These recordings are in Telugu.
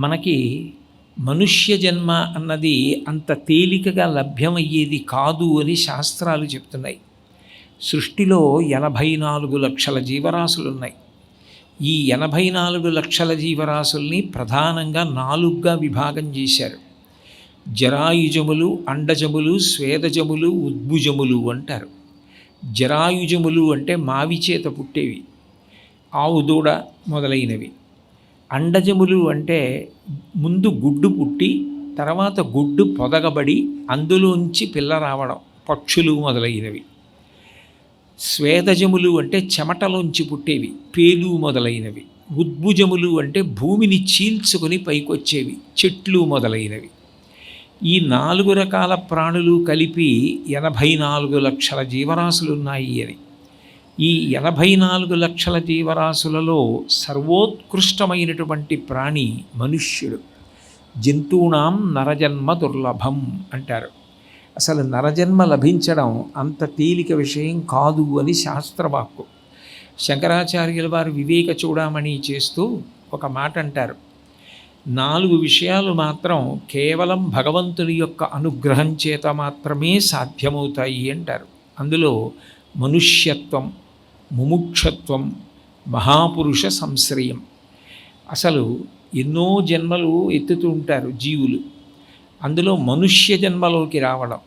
మనకి మనుష్య జన్మ అన్నది అంత తేలికగా లభ్యమయ్యేది కాదు అని శాస్త్రాలు చెప్తున్నాయి. సృష్టిలో ఎనభై నాలుగు లక్షల జీవరాశులు ఉన్నాయి ఈ ఎనభై నాలుగు లక్షల జీవరాశుల్ని ప్రధానంగా నాలుగుగా విభాగం చేశారు. జరాయుజములు అండజములు స్వేదజములు ఉద్భుజములు అంటారు. జరాయుజములు అంటే మావి చేత పుట్టేవి. ఆవు దూడ మొదలైనవి. అండజములు అంటే ముందు గుడ్డు పుట్టి తర్వాత గుడ్డు పొదగబడి అందులోంచి పిల్ల రావడం పక్షులు మొదలైనవి. స్వేదజములు అంటే చెమటలోంచి పుట్టేవి పేలు మొదలైనవి. ఉద్భుజములు అంటే భూమిని చీల్చుకొని పైకొచ్చేవి చెట్లు మొదలైనవి. ఈ నాలుగు రకాల ప్రాణులు కలిపి ఎనభై నాలుగు లక్షల జీవరాశులు ఉన్నాయి అని. ఈ ఎనభై నాలుగు లక్షల జీవరాశులలో సర్వోత్కృష్టమైనటువంటి ప్రాణి మనుష్యుడు. జంతువునాం నరజన్మ దుర్లభం అంటారు. అసలు నరజన్మ లభించడం అంత తేలిక విషయం కాదు అని శాస్త్రవాక్కు. శంకరాచార్యుల వారు వివేక చూడమని చేస్తూ ఒక మాట అంటారు. నాలుగు విషయాలు మాత్రం కేవలం భగవంతుని యొక్క అనుగ్రహం చేత మాత్రమే సాధ్యమవుతాయి అంటారు. అందులో మనుష్యత్వం ముముక్షత్వం మహాపురుష సంశ్రయం. అసలు ఎన్నో జన్మలు ఎత్తుతూ ఉంటారు జీవులు. అందులో మనుష్య జన్మలోకి రావడం.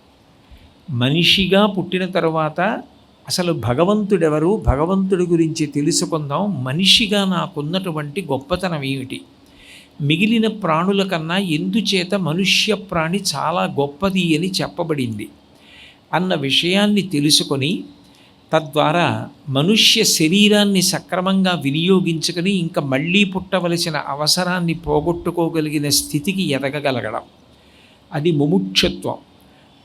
మనిషిగా పుట్టిన తర్వాత అసలు భగవంతుడెవరు? భగవంతుడి గురించి తెలుసుకుందాం. మనిషిగా నాకున్నటువంటి గొప్పతనం ఏమిటి? మిగిలిన ప్రాణుల కన్నా ఎందుచేత మనుష్య ప్రాణి చాలా గొప్పది అని చెప్పబడింది. అన్న విషయాన్ని తెలుసుకొని తద్వారా మనుష్య శరీరాన్ని సక్రమంగా వినియోగించుకొని ఇంకా మళ్ళీ పుట్టవలసిన అవసరాన్ని పోగొట్టుకోగలిగిన స్థితికి ఎదగగలగడం. అది ముముక్షత్వం.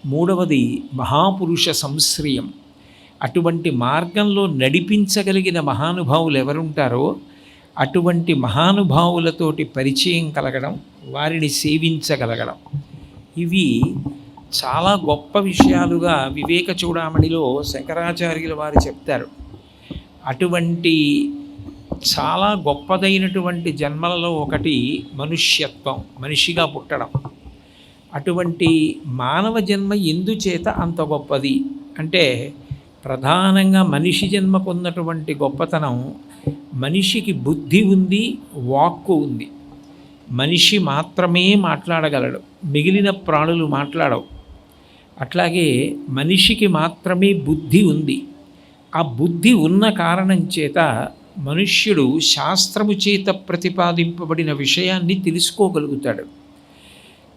మూడవది మహాపురుష సంశ్రయం. అటువంటి మార్గంలో నడిపించగలిగిన మహానుభావులు ఎవరుంటారో అటువంటి మహానుభావులతోటి పరిచయం కలగడం వారిని సేవించగలగడం. ఇవి చాలా గొప్ప విషయాలుగా వివేక చూడామణిలో శంకరాచార్యుల వారు చెప్తారు. అటువంటి చాలా గొప్పదైనటువంటి జన్మలలో ఒకటి మనుష్యత్వం మనిషిగా పుట్టడం. అటువంటి మానవ జన్మ ఎందుచేత అంత గొప్పది? అంటే ప్రధానంగా మనిషి జన్మ ఉన్నటువంటి గొప్పతనం మనిషికి బుద్ధి ఉంది వాక్కు ఉంది. మనిషి మాత్రమే మాట్లాడగలడు మిగిలిన ప్రాణులు మాట్లాడవు. అట్లాగే మనిషికి మాత్రమే బుద్ధి ఉంది. ఆ బుద్ధి ఉన్న కారణం చేత మనుష్యుడు శాస్త్రము చేత ప్రతిపాదింపబడిన విషయాన్ని తెలుసుకోగలుగుతాడు.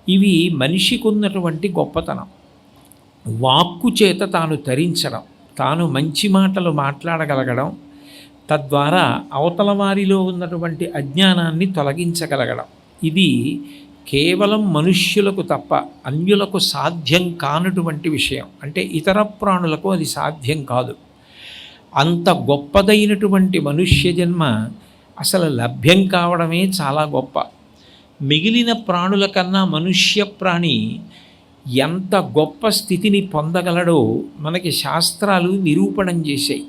ఇవి మనిషికి ఉన్నటువంటి గొప్పతనం. వాక్కు చేత తాను తరించడం తాను మంచి మాటలు మాట్లాడగలగడం తద్వారా అవతల వారిలో ఉన్నటువంటి అజ్ఞానాన్ని తొలగించగలగడం. ఇది కేవలం మనుష్యులకు తప్ప అన్యులకు సాధ్యం కానటువంటి విషయం. అంటే ఇతర ప్రాణులకు అది సాధ్యం కాదు. అంత గొప్పదైనటువంటి మనుష్య జన్మ అసలు లభ్యం కావడమే చాలా గొప్ప. మిగిలిన ప్రాణుల కన్నా మనుష్య ప్రాణి ఎంత గొప్ప స్థితిని పొందగలడో మనకి శాస్త్రాలు నిరూపణం చేశాయి.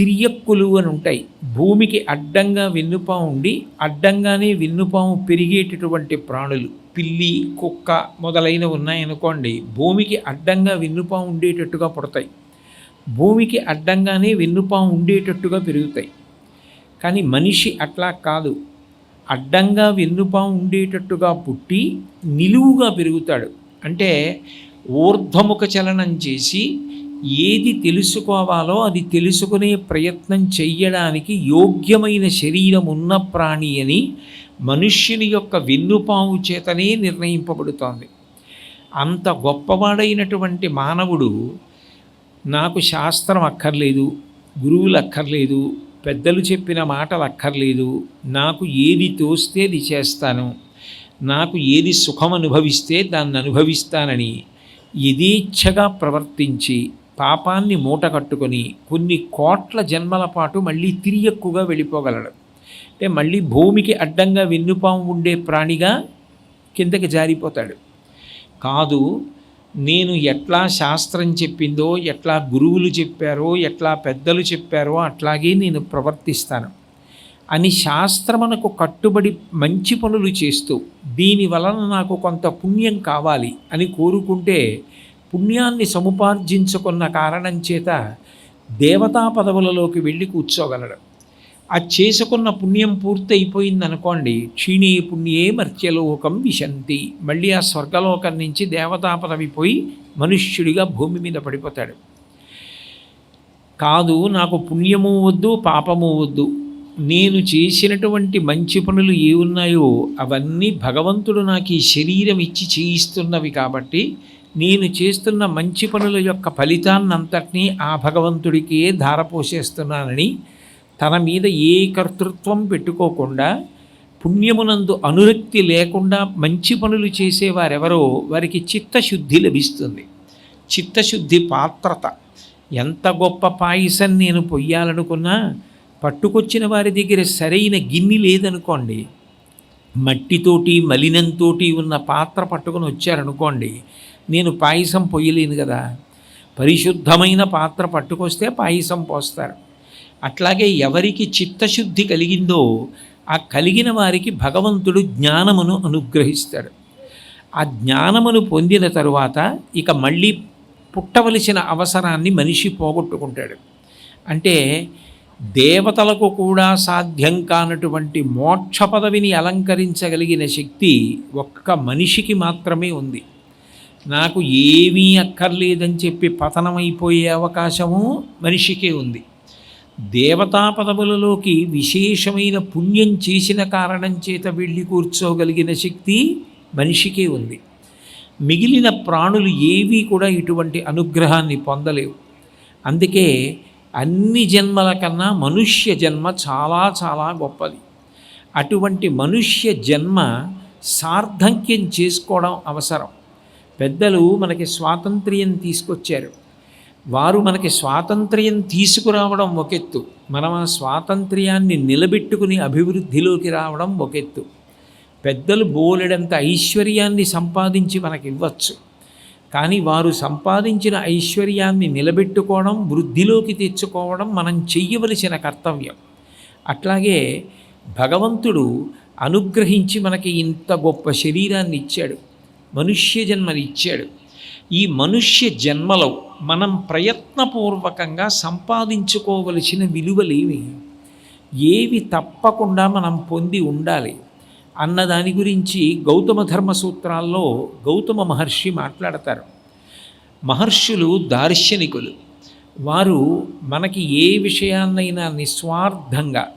తిరియక్కులు అని ఉంటాయి. భూమికి అడ్డంగా వెన్నుపాము ఉండి అడ్డంగానే వెన్నుపాము పెరిగేటటువంటి ప్రాణులు. పిల్లి కుక్క మొదలైనవి ఉన్నాయనుకోండి భూమికి అడ్డంగా వెన్నుపాము ఉండేటట్టుగా పుడతాయి. భూమికి అడ్డంగానే వెన్నుపాము ఉండేటట్టుగా పెరుగుతాయి. కానీ మనిషి అట్లా కాదు. అడ్డంగా వెన్నుపాము ఉండేటట్టుగా పుట్టి నిలువుగా పెరుగుతాడు. అంటే ఊర్ధ్వముఖ చలనం చేసి ఏది తెలుసుకోవాలో అది తెలుసుకునే ప్రయత్నం చెయ్యడానికి యోగ్యమైన శరీరం ఉన్న ప్రాణి అని మనుష్యుని యొక్క వెన్నుపాము చేతనే నిర్ణయింపబడుతోంది. అంత గొప్పవాడైనటువంటి మానవుడు నాకు శాస్త్రం అక్కర్లేదు గురువులు అక్కర్లేదు పెద్దలు చెప్పిన మాటలు అక్కర్లేదు నాకు ఏది తోస్తే అది చేస్తాను నాకు ఏది సుఖం అనుభవిస్తే దాన్ని అనుభవిస్తానని యథేచ్ఛగా ప్రవర్తించి పాపాన్ని మూట కట్టుకొని కొన్ని కోట్ల జన్మల పాటు మళ్ళీ తిరియక్కుగా వెళ్ళిపోగలడు. అంటే మళ్ళీ భూమికి అడ్డంగా వెన్నుపాము ఉండే ప్రాణిగా కిందకి జారిపోతాడు. కాదు నేను ఎట్లా శాస్త్రం చెప్పిందో ఎట్లా గురువులు చెప్పారో ఎట్లా పెద్దలు చెప్పారో అట్లాగే నేను ప్రవర్తిస్తాను. అని శాస్త్రమునకు కట్టుబడి మంచి పనులు చేస్తూ దీని వలన నాకు కొంత పుణ్యం కావాలి అని కోరుకుంటే పుణ్యాన్ని సముపార్జించుకున్న కారణం చేత దేవతా పదవులలోకి వెళ్ళి కూర్చోగలడు. ఆ చేసుకున్న పుణ్యం పూర్తయిపోయింది అనుకోండి క్షీణీ పుణ్యే మర్త్యలోకం విశంతి. మళ్ళీ ఆ స్వర్గలోకం నుంచి దేవతా పదవి పోయి మనుష్యుడిగా భూమి మీద పడిపోతాడు. కాదు నాకు పుణ్యము వద్దు పాపము వద్దు. నేను చేసినటువంటి మంచి పనులు ఏ ఉన్నాయో అవన్నీ భగవంతుడు నాకు ఈ శరీరం ఇచ్చి చేయిస్తున్నవి కాబట్టి నేను చేస్తున్న మంచి పనుల యొక్క ఫలితాన్నంతటినీ ఆ భగవంతుడికే ధారపోసేస్తున్నానని తన మీద ఏ కర్తృత్వం పెట్టుకోకుండా పుణ్యమునందు అనురక్తి లేకుండా మంచి పనులు చేసేవారెవరో వారికి చిత్తశుద్ధి లభిస్తుంది. చిత్తశుద్ధి పాత్రత. ఎంత గొప్ప పాయసం నేను పొయ్యాలనుకున్నా పట్టుకొచ్చిన వారి దగ్గర సరైన గిన్నె లేదనుకోండి మట్టితోటి మలినంతోటి ఉన్న పాత్ర పట్టుకొని వచ్చారనుకోండి నేను పాయసం పొయ్యలేను కదా. పరిశుద్ధమైన పాత్ర పట్టుకొస్తే పాయసం పోస్తారు. అట్లాగే ఎవరికి చిత్తశుద్ధి కలిగిందో ఆ కలిగిన వారికి భగవంతుడు జ్ఞానమును అనుగ్రహిస్తాడు. ఆ జ్ఞానమును పొందిన తరువాత ఇక మళ్ళీ పుట్టవలసిన అవసరాన్ని మనిషి పోగొట్టుకుంటాడు. అంటే దేవతలకు కూడా సాధ్యం కానటువంటి మోక్ష పదవిని అలంకరించగలిగిన శక్తి ఒక్క మనిషికి మాత్రమే ఉంది. నాకు ఏమీ అక్కర్లేదని చెప్పి పతనమైపోయే అవకాశము మనిషికే ఉంది. దేవతా పదవులలోకి విశేషమైన పుణ్యం చేసిన కారణం చేత వెళ్ళి కూర్చోగలిగిన శక్తి మనిషికే ఉంది. మిగిలిన ప్రాణులు ఏవీ కూడా ఇటువంటి అనుగ్రహాన్ని పొందలేవు. అందుకే అన్ని జన్మల కన్నా మనుష్య జన్మ చాలా చాలా గొప్పది. అటువంటి మనుష్య జన్మ సార్థక్యం చేసుకోవడం అవసరం. పెద్దలు మనకి స్వాతంత్ర్యం తీసుకొచ్చారు. వారు మనకి స్వాతంత్ర్యం తీసుకురావడం ఒకెత్తు. మనం ఆ స్వాతంత్ర్యాన్ని నిలబెట్టుకుని అభివృద్ధిలోకి రావడం ఒకెత్తు. పెద్దలు బోలెడంత ఐశ్వర్యాన్ని సంపాదించి మనకి ఇవ్వచ్చు. కానీ వారు సంపాదించిన ఐశ్వర్యాన్ని నిలబెట్టుకోవడం వృద్ధిలోకి తెచ్చుకోవడం మనం చెయ్యవలసిన కర్తవ్యం. అట్లాగే భగవంతుడు అనుగ్రహించి మనకి ఇంత గొప్ప శరీరాన్ని ఇచ్చాడు. మనుష్య జన్మని ఇచ్చాడు ఈ మనుష్య జన్మలో మనం ప్రయత్నపూర్వకంగా సంపాదించుకోవలసిన విలువలేవి ఏవి తప్పకుండా మనం పొంది ఉండాలి. అన్న దాని గురించి గౌతమ ధర్మ సూత్రాల్లో గౌతమ మహర్షి మాట్లాడతారు. మహర్షులు దార్శనికులు. వారు మనకి ఏ విషయాన్నైనా నిస్వార్థంగా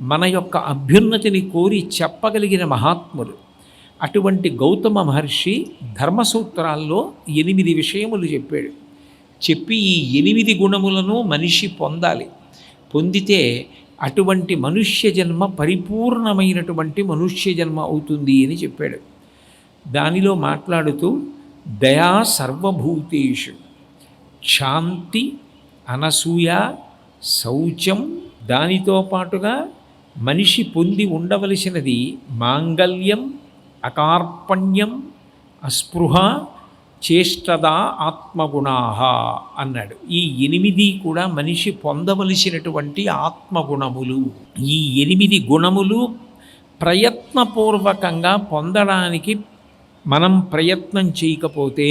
మన యొక్క అభ్యున్నతిని కోరి చెప్పగలిగిన మహాత్ములు. అటువంటి గౌతమ మహర్షి ధర్మసూత్రాల్లో ఎనిమిది విషయములు చెప్పాడు. చెప్పి ఈ ఎనిమిది గుణములను మనిషి పొందాలి. పొందితే అటువంటి మనుష్య జన్మ పరిపూర్ణమైనటువంటి మనుష్య జన్మ అవుతుంది అని చెప్పాడు. దానిలో మాట్లాడుతూ దయా సర్వభూతేషు శాంతి అనసూయ శౌచం దానితో పాటుగా మనిషి పొంది ఉండవలసినది మాంగల్యం అకార్పణ్యం అస్పృహ చేష్టదా ఆత్మగుణా అన్నాడు. ఈ ఎనిమిది కూడా మనిషి పొందవలసినటువంటి ఆత్మగుణములు. ఈ ఎనిమిది గుణములు ప్రయత్నపూర్వకంగా పొందడానికి మనం ప్రయత్నం చేయకపోతే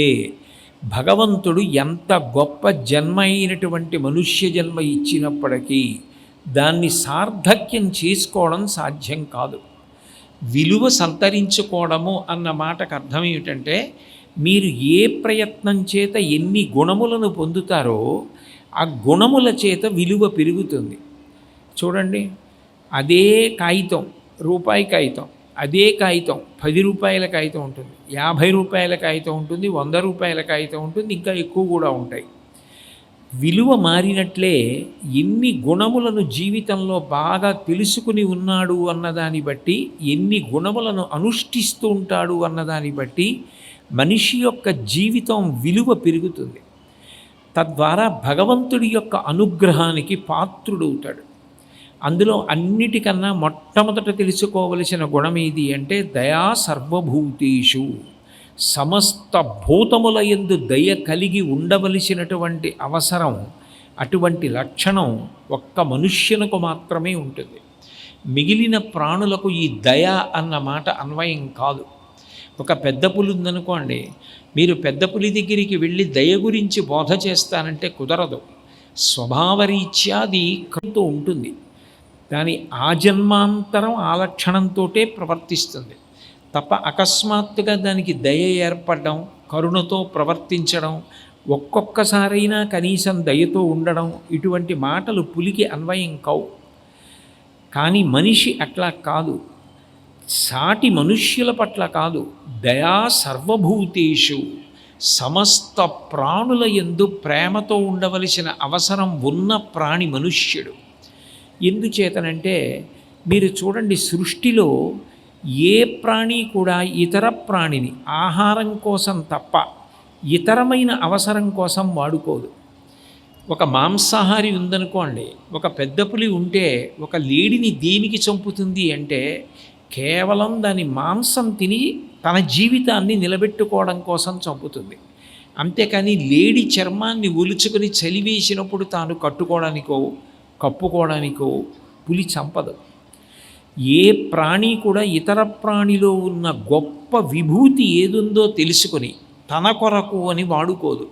భగవంతుడు ఎంత గొప్ప జన్మ అయినటువంటి మనుష్య జన్మ ఇచ్చినప్పటికీ దాన్ని సార్థక్యం చేసుకోవడం సాధ్యం కాదు. విలువ సంతరించుకోవడము అన్న మాటకు అర్థం ఏమిటంటే మీరు ఏ ప్రయత్నం చేత ఎన్ని గుణములను పొందుతారో ఆ గుణముల చేత విలువ పెరుగుతుంది. చూడండి అదే కాగితం రూపాయి కాగితం అదే కాగితం పది రూపాయల కాగితం ఉంటుంది యాభై రూపాయల కాగితం ఉంటుంది వంద రూపాయల కాగితం ఉంటుంది ఇంకా ఎక్కువ కూడా ఉంటాయి. విలువ మారినట్లే ఎన్ని గుణములను జీవితంలో బాగా తెలుసుకుని ఉన్నాడు అన్నదాన్ని బట్టి ఎన్ని గుణములను అనుష్ఠిస్తూ ఉంటాడు అన్నదాన్ని బట్టి మనిషి యొక్క జీవితం విలువ పెరుగుతుంది. తద్వారా భగవంతుడి యొక్క అనుగ్రహానికి పాత్రుడవుతాడు. అందులో అన్నిటికన్నా మొట్టమొదట తెలుసుకోవలసిన గుణం ఏది అంటే దయా సర్వభూతేషు. సమస్త భూతముల ఎందు దయ కలిగి ఉండవలసినటువంటి అవసరం అటువంటి లక్షణం ఒక్క మనుష్యునకు మాత్రమే ఉంటుంది. మిగిలిన ప్రాణులకు ఈ దయ అన్న మాట అన్వయం కాదు. ఒక పెద్ద పులి ఉందనుకోండి మీరు పెద్ద పులి దగ్గరికి వెళ్ళి దయ గురించి బోధ చేస్తానంటే కుదరదు. స్వభావరీత్యా అది ఉంటుంది. దాని ఆజన్మాంతరం ఆ లక్షణంతోటే ప్రవర్తిస్తుంది. తప్ప అకస్మాత్తుగా దానికి దయ ఏర్పడడం కరుణతో ప్రవర్తించడం ఒక్కొక్కసారైనా కనీసం దయతో ఉండడం ఇటువంటి మాటలు పులికి అన్వయం కావు. కానీ మనిషి అట్లా కాదు. సాటి మనుష్యుల పట్ల కాదు. దయా సర్వభూతేషు. సమస్త ప్రాణుల ఎందు ప్రేమతో ఉండవలసిన అవసరం ఉన్న ప్రాణి మనుష్యుడు. ఎందుచేతనంటే మీరు చూడండి సృష్టిలో ఏ ప్రాణి కూడా ఇతర ప్రాణిని ఆహారం కోసం తప్ప ఇతరమైన అవసరం కోసం వాడుకోదు. ఒక మాంసాహారి ఉందనుకోండి ఒక పెద్ద పులి ఉంటే ఒక లేడిని దేనికి చంపుతుంది అంటే కేవలం దాని మాంసం తిని తన జీవితాన్ని నిలబెట్టుకోవడం కోసం చంపుతుంది. అంతేకాని లేడి చర్మాన్ని ఒలుచుకొని చలివేసినప్పుడు తాను కట్టుకోవడానికో కప్పుకోవడానికో పులి చంపదు. ఏ ప్రాణి కూడా ఇతర ప్రాణిలో ఉన్న గొప్ప విభూతి ఏదుందో తెలుసుకొని తన కొరకు అని వాడుకోదు.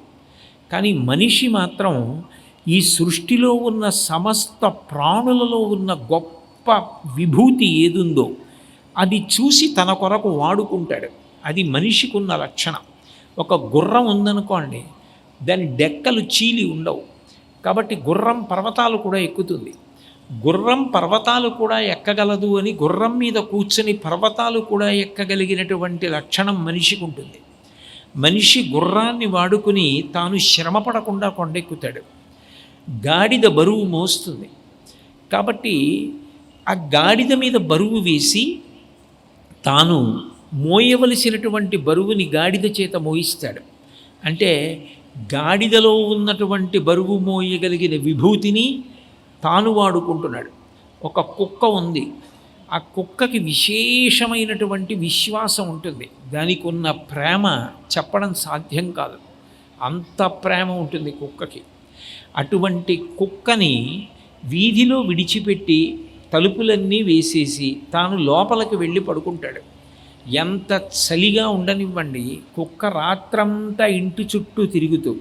కానీ మనిషి మాత్రం ఈ సృష్టిలో ఉన్న సమస్త ప్రాణులలో ఉన్న గొప్ప విభూతి ఏదుందో అది చూసి తన కొరకు వాడుకుంటాడు. అది మనిషికి ఉన్న లక్షణం ఒక గుర్రం ఉందనుకోండి దాని డెక్కలు చీలి ఉండవు. కాబట్టి గుర్రం పర్వతాలు కూడా ఎక్కుతుంది. గుర్రం పర్వతాలు కూడా ఎక్కగలదు అని గుర్రం మీద కూర్చొని పర్వతాలు కూడా ఎక్కగలిగినటువంటి లక్షణం మనిషికి ఉంటుంది. మనిషి గుర్రాన్ని వాడుకుని తాను శ్రమపడకుండా కొండెక్కుతాడు. గాడిద బరువు మోస్తుంది. కాబట్టి ఆ గాడిద మీద బరువు వేసి తాను మోయవలసినటువంటి బరువుని గాడిద చేత మోయిస్తాడు. అంటే గాడిదలో ఉన్నటువంటి బరువు మోయగలిగిన విభూతిని తాను వాడుకుంటున్నాడు. ఒక కుక్క ఉంది. ఆ కుక్కకి విశేషమైనటువంటి విశ్వాసం ఉంటుంది. దానికి ఉన్న ప్రేమ చెప్పడం సాధ్యం కాదు. అంత ప్రేమ ఉంటుంది కుక్కకి. అటువంటి కుక్కని వీధిలో విడిచిపెట్టి తలుపులన్నీ వేసేసి తాను లోపలికి వెళ్ళి పడుకుంటాడు. ఎంత చలిగా ఉండనివ్వండి కుక్క రాత్రంతా ఇంటి చుట్టూ తిరుగుతూ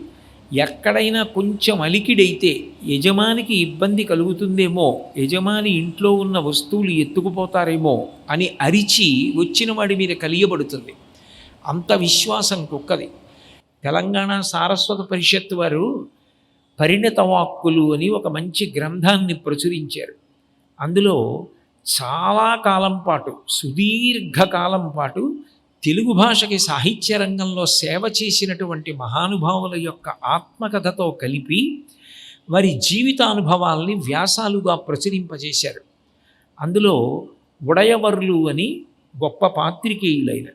ఎక్కడైనా కొంచెం అలికిడైతే యజమానికి ఇబ్బంది కలుగుతుందేమో యజమాని ఇంట్లో ఉన్న వస్తువులు ఎత్తుకుపోతారేమో అని అరిచి వచ్చిన వాడి మీద కలియబడుతుంది. అంత విశ్వాసం కుక్కది. తెలంగాణ సారస్వత పరిషత్ వారు పరిణత వాక్కులు అని ఒక మంచి గ్రంథాన్ని ప్రచురించారు. అందులో చాలా కాలం పాటు సుదీర్ఘకాలం పాటు తెలుగు భాషకి సాహిత్య రంగంలో సేవ చేసినటువంటి మహానుభావుల యొక్క ఆత్మకథతో కలిపి వారి జీవితానుభవాల్ని వ్యాసాలుగా ప్రచురింపజేశారు. అందులో ఉడయవర్లు అని గొప్ప పాత్రికేయులైన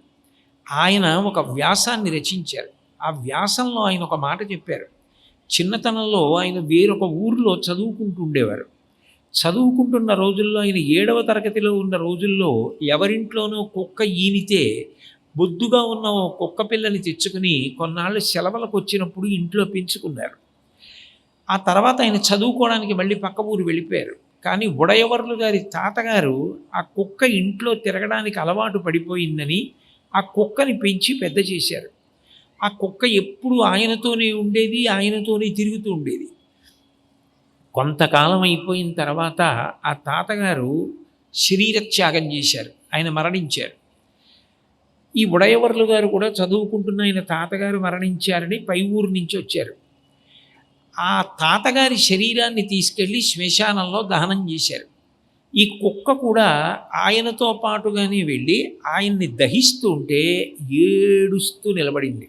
ఆయన ఒక వ్యాసాన్ని రచించారు. ఆ వ్యాసంలో ఆయన ఒక మాట చెప్పారు. చిన్నతనంలో ఆయన వేరొక ఊరిలో చదువుకుంటుండేవారు. చదువుకుంటున్న రోజుల్లో ఆయన ఏడవ తరగతిలో ఉన్న రోజుల్లో ఎవరింట్లోనో కుక్క ఈనితే బొద్దుగా ఉన్న ఓ కుక్క పిల్లని తెచ్చుకుని కొన్నాళ్ళు సెలవులకు వచ్చినప్పుడు ఇంట్లో పెంచుకున్నారు. ఆ తర్వాత ఆయన చదువుకోవడానికి మళ్ళీ పక్క ఊరు వెళ్ళిపోయారు. కానీ ఉడయవర్లు గారి తాతగారు ఆ కుక్క ఇంట్లో తిరగడానికి అలవాటు పడిపోయిందని ఆ కుక్కని పెంచి పెద్ద చేశారు. ఆ కుక్క ఎప్పుడు ఆయనతోనే ఉండేది ఆయనతోనే తిరుగుతూ ఉండేది. కొంతకాలం అయిపోయిన తర్వాత ఆ తాతగారు శరీర త్యాగం చేశారు. ఆయన మరణించారు. ఈ ఉడయవర్లు గారు కూడా చదువుకుంటున్న ఆయన తాతగారు మరణించారని పై ఊరు నుంచి వచ్చారు. ఆ తాతగారి శరీరాన్ని తీసుకెళ్ళి శ్మశానంలో దహనం చేశారు. ఈ కుక్క కూడా ఆయనతో పాటుగానే వెళ్ళి ఆయన్ని దహిస్తూ ఉంటే ఏడుస్తూ నిలబడింది.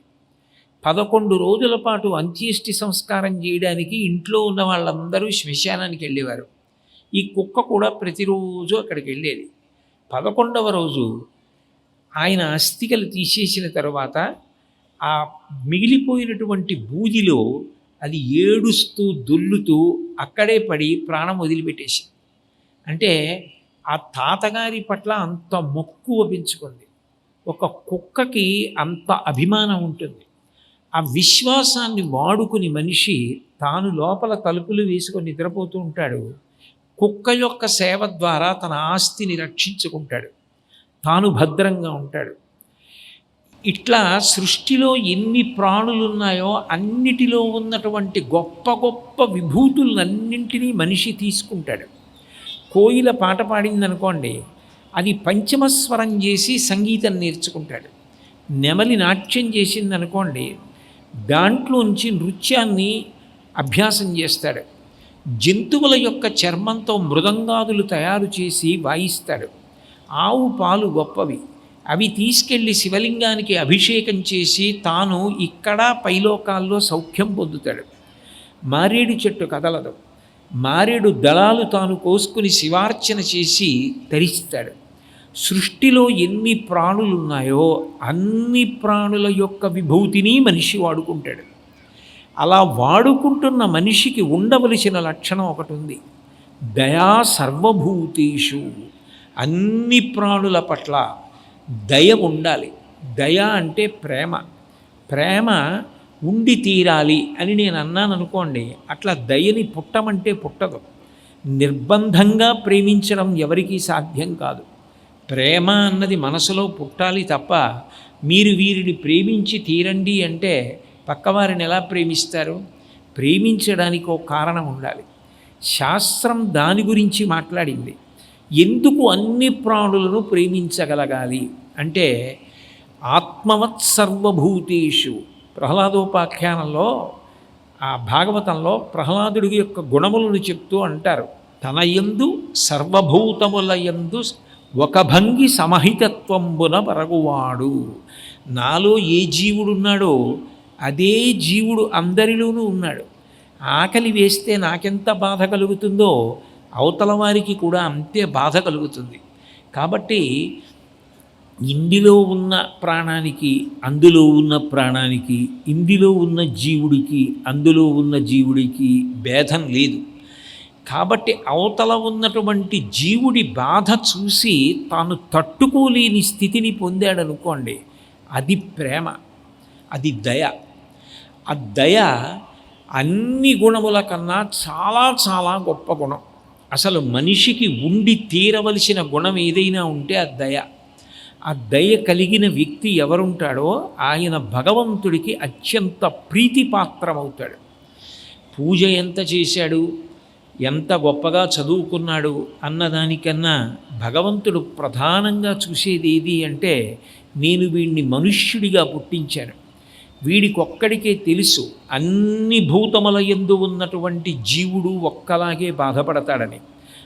పదకొండు రోజుల పాటు అంత్యేష్టి సంస్కారం చేయడానికి ఇంట్లో ఉన్న వాళ్ళందరూ శ్మశానానికి వెళ్ళేవారు. ఈ కుక్క కూడా ప్రతిరోజు అక్కడికి వెళ్ళేది. పదకొండవ రోజు ఆయన అస్థికలు తీసేసిన తర్వాత ఆ మిగిలిపోయినటువంటి బూదిలో అది ఏడుస్తూ దొల్లుతూ అక్కడే పడి ప్రాణం వదిలిపెట్టేసింది. అంటే ఆ తాతగారి పట్ల అంత మక్కువ పెంచుకుంది ఒక కుక్కకి అంత అభిమానం ఉంటుంది. ఆ విశ్వాసాన్ని వాడుకుని మనిషి తాను లోపల తలుపులు వేసుకొని నిద్రపోతూ ఉంటాడు. కుక్క యొక్క సేవ ద్వారా తన ఆస్తిని రక్షించుకుంటాడు. తాను భద్రంగా ఉంటాడు. ఇట్లా సృష్టిలో ఎన్ని ప్రాణులు ఉన్నాయో అన్నిటిలో ఉన్నటువంటి గొప్ప గొప్ప విభూతులన్నింటినీ మనిషి తీసుకుంటాడు. కోయిల పాట పాడిందనుకోండి అది పంచమస్వరం చేసి సంగీతం నేర్చుకుంటాడు. నెమలి నాట్యం చేసిందనుకోండి దాంట్లోంచి నృత్యాన్ని అభ్యాసం చేస్తాడు. జంతువుల యొక్క చర్మంతో మృదంగాదులు తయారు చేసి వాయిస్తాడు. ఆవు పాలు గొప్పవి. అవి తీసుకెళ్ళి శివలింగానికి అభిషేకం చేసి తాను ఇక్కడ పైలోకాల్లో సౌఖ్యం పొందుతాడు. మారేడు చెట్టు కదలదు. మారేడు దళాలు తాను కోసుకుని శివార్చన చేసి తరిస్తాడు. సృష్టిలో ఎన్ని ప్రాణులు ఉన్నాయో అన్ని ప్రాణుల యొక్క విభూతిని మనిషి వాడుకుంటాడు. అలా వాడుకుంటున్న మనిషికి ఉండవలసిన లక్షణం ఒకటి ఉంది. దయా సర్వభూతేషు. అన్ని ప్రాణుల పట్ల దయ ఉండాలి. దయ అంటే ప్రేమ. ప్రేమ ఉండి తీరాలి అని నేను అన్నాను అనుకోండి అట్లా దయని పుట్టమంటే పుట్టదు. నిర్బంధంగా ప్రేమించడం ఎవరికీ సాధ్యం కాదు. ప్రేమ అన్నది మనసులో పుట్టాలి తప్ప మీరు వీరిని ప్రేమించి తీరండి అంటే పక్కవారిని ఎలా ప్రేమిస్తారు? ప్రేమించడానికి ఒక కారణం ఉండాలి. శాస్త్రం దాని గురించి మాట్లాడింది. ఎందుకు అన్ని ప్రాణులను ప్రేమించగలగాలి? అంటే ఆత్మవత్ సర్వభూతేషు. ప్రహ్లాదోపాఖ్యానంలో ఆ భాగవతంలో ప్రహ్లాదుడి యొక్క గుణములను చెప్తూ అంటారు. తన యందు సర్వభూతముల యందు ఒక భంగి సమహితత్వంబున పరగువాడు. నాలో ఏ జీవుడున్నాడో అదే జీవుడు అందరిలోనూ ఉన్నాడు. ఆకలి వేస్తే నాకెంత బాధ కలుగుతుందో అవతల వారికి కూడా అంతే బాధ కలుగుతుంది. కాబట్టి ఇందులో ఉన్న ప్రాణానికి అందులో ఉన్న ప్రాణానికి ఇందులో ఉన్న జీవుడికి అందులో ఉన్న జీవుడికి భేదం లేదు. కాబట్టి అవతల ఉన్నటువంటి జీవుడి బాధ చూసి తాను తట్టుకోలేని స్థితిని పొందాడనుకోండి అది ప్రేమ అది దయ. ఆ దయ అన్ని గుణముల కన్నా చాలా చాలా గొప్ప గుణం. అసలు మనిషికి ఉండి తీరవలసిన గుణం ఏదైనా ఉంటే ఆ దయ. ఆ దయ కలిగిన వ్యక్తి ఎవరుంటాడో ఆయన భగవంతుడికి అత్యంత ప్రీతిపాత్రమవుతాడు. పూజ ఎంత చేశాడు ఎంత గొప్పగా చదువుకున్నాడు అన్నదానికన్నా భగవంతుడు ప్రధానంగా చూసేది ఏది అంటే నేను వీడిని మనుష్యుడిగా పుట్టించాను. వీడికొక్కడికే తెలుసు అన్ని భూతముల ఎందు ఉన్నటువంటి జీవుడు ఒక్కలాగే బాధపడతాడని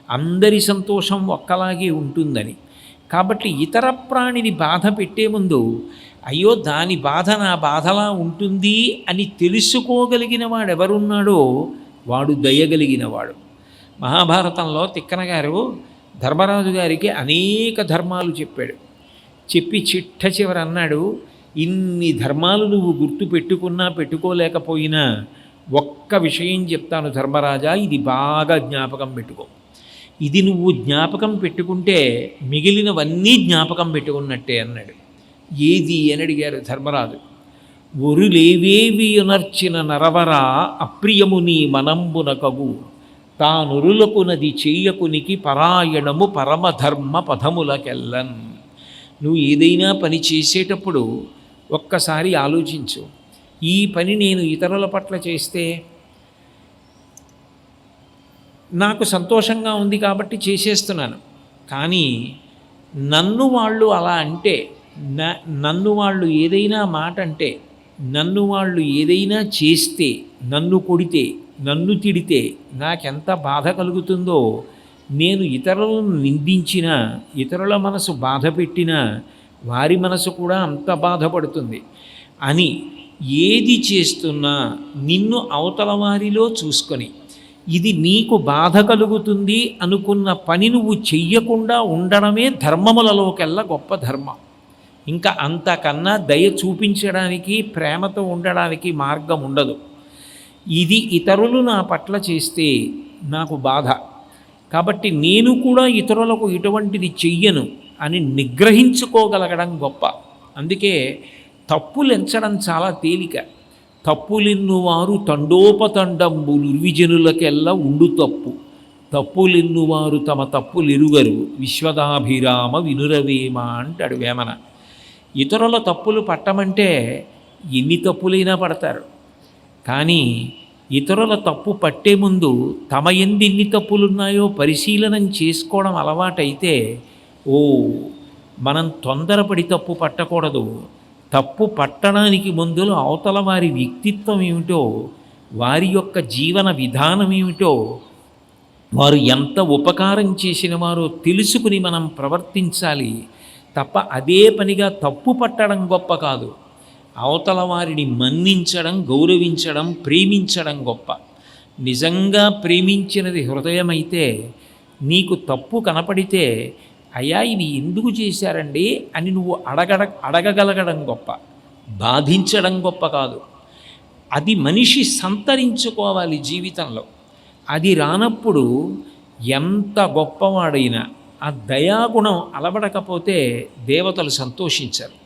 అందరి సంతోషం ఒక్కలాగే ఉంటుందని. కాబట్టి ఇతర ప్రాణిని బాధ పెట్టే ముందు అయ్యో దాని బాధ నా బాధలా ఉంటుంది అని తెలుసుకోగలిగిన వాడు ఎవరున్నాడో వాడు. దయగలిగినవాడు మహాభారతంలో తిక్కనగారు ధర్మరాజు గారికి అనేక ధర్మాలు చెప్పాడు. చెప్పి చిట్ట చివర అన్నాడు ఇన్ని ధర్మాలు నువ్వు గుర్తు పెట్టుకున్నా పెట్టుకోలేకపోయినా ఒక్క విషయం చెప్తాను ధర్మరాజా ఇది బాగా జ్ఞాపకం పెట్టుకో. ఇది నువ్వు జ్ఞాపకం పెట్టుకుంటే మిగిలినవన్నీ జ్ఞాపకం పెట్టుకున్నట్టే అన్నాడు. ఏది అని అడిగారు ధర్మరాజు. ఒరులేవేవి ఉనర్చిన నరవరా అప్రియము నీ మనంబునకగు తానురులకునది చెయ్యకునికి పరాయణము పరమధర్మ పదములకెల్లన్. నువ్వు ఏదైనా పని చేసేటప్పుడు ఒక్కసారి ఆలోచించు. ఈ పని నేను ఇతరుల పట్ల చేస్తే నాకు సంతోషంగా ఉంది కాబట్టి చేసేస్తున్నాను. కానీ నన్ను వాళ్ళు అలా అంటే నన్ను వాళ్ళు ఏదైనా మాట అంటే నన్ను వాళ్ళు ఏదైనా చేస్తే నన్ను కొడితే నన్ను తిడితే నాకెంత బాధ కలుగుతుందో నేను ఇతరులను నిందించినా ఇతరుల మనసు బాధ పెట్టినా వారి మనసు కూడా అంత బాధపడుతుంది. అని ఏది చేస్తున్నా నిన్ను అవతల వారిలో చూసుకొని ఇది నీకు బాధ కలుగుతుంది అనుకున్న పని నువ్వు చెయ్యకుండా ఉండడమే ధర్మములలోకెల్లా గొప్ప ధర్మం. ఇంకా అంతకన్నా దయ చూపించడానికి ప్రేమతో ఉండడానికి మార్గం ఉండదు. ఇది ఇతరులు నా పట్ల చేస్తే నాకు బాధ. కాబట్టి నేను కూడా ఇతరులకు ఇటువంటిది చెయ్యను. అని నిగ్రహించుకోగలగడం గొప్ప. అందుకే తప్పులు ఎంచడం చాలా తేలిక. తప్పులిన్నువారు తండోపతండంబులు విజనులకెల్లా ఉండు తప్పు. తప్పులిన్నువారు తమ తప్పులెరుగరు. విశ్వదాభిరామ వినురవేమ అంటాడు వేమన. ఇతరుల తప్పులు పట్టమంటే ఎన్ని తప్పులైనా పడతారు. కానీ ఇతరుల తప్పు పట్టే ముందు తమ ఎందు ఎన్ని తప్పులున్నాయో పరిశీలనం చేసుకోవడం అలవాటైతే ఓ మనం తొందరపడి తప్పు పట్టకూడదు. తప్పు పట్టడానికి ముందులో అవతల వారి వ్యక్తిత్వం ఏమిటో వారి యొక్క జీవన విధానం ఏమిటో వారు ఎంత ఉపకారం చేసిన వారో తెలుసుకుని మనం ప్రవర్తించాలి. తప్ప అదే పనిగా తప్పు పట్టడం గొప్ప కాదు. అవతల వారిని మన్నించడం గౌరవించడం ప్రేమించడం గొప్ప. నిజంగా ప్రేమించినది హృదయమైతే నీకు తప్పు కనపడితే అయ్యా ఇది ఎందుకు చేశారండి అని నువ్వు అడగడ అడగగలగడం గొప్ప. బాధించడం గొప్ప కాదు. అది మనిషి సంతరించుకోవాలి జీవితంలో. అది రానప్పుడు ఎంత గొప్పవాడైనా ఆ దయాగుణం అలవడకపోతే దేవతలు సంతోషించరు.